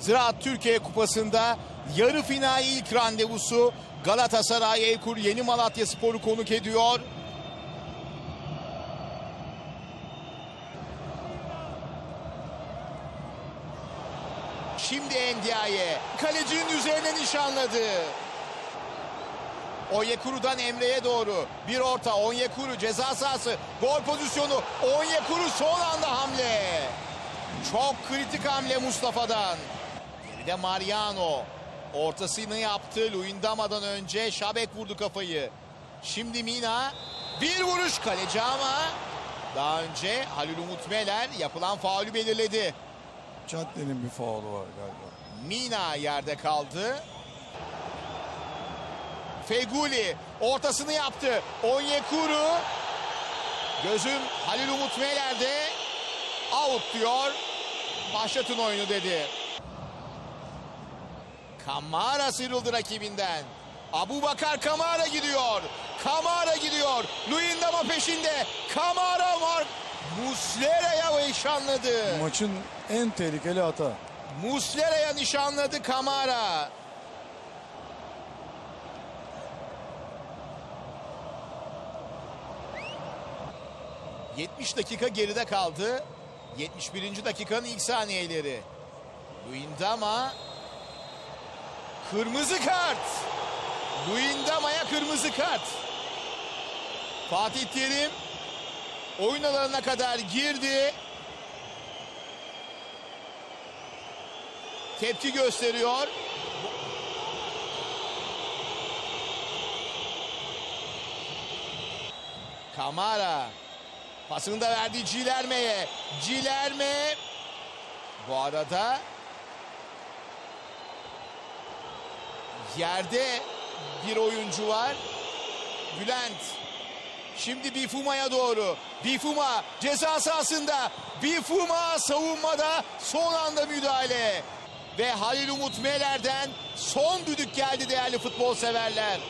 Ziraat Türkiye Kupası'nda yarı final ilk randevusu Galatasaray Eykur Yeni Malatya Sporu konuk ediyor. Şimdi Endiaye kalecinin üzerine nişanladı. Onyekuru'dan Emre'ye doğru bir orta Onyekuru ceza sahası gol pozisyonu Onyekuru son anda hamle. Çok kritik hamle Mustafa'dan. Geride Mariano ortasını yaptı Luyendama'dan önce Şabek vurdu kafayı. Şimdi Mina bir vuruş kaleci ama daha önce Halil Umut Meler yapılan faulü belirledi. Cadde'nin bir faulu var galiba. Mina yerde kaldı. Feguli ortasını yaptı. Onyekuru. Gözüm Halil Umut Meler'de. Out diyor. Başlatın oyunu dedi. Kamara sıyrıldı rakibinden. Abu Bakar Kamara gidiyor. Kamara gidiyor. Luyendama peşinde. Kamara var. Muslera'ya nişanladı. Maçın en tehlikeli hata. Muslera'ya nişanladı Kamara. ...70 dakika geride kaldı. 71. dakikanın ilk saniyeleri. Luyendama... ...kırmızı kart. Luyendama'ya kırmızı kart. Fatih Terim... ...oyun alanına kadar girdi. tepki gösteriyor. Kamara pasını da verdi Cilerme'ye. Cilerme bu arada yerde bir oyuncu var. Bülent Şimdi Bifuma'ya doğru. Bifuma ceza sahasında. Bifuma savunmada son anda müdahale. Ve Halil Umut Meler'den son düdük geldi değerli futbol severler.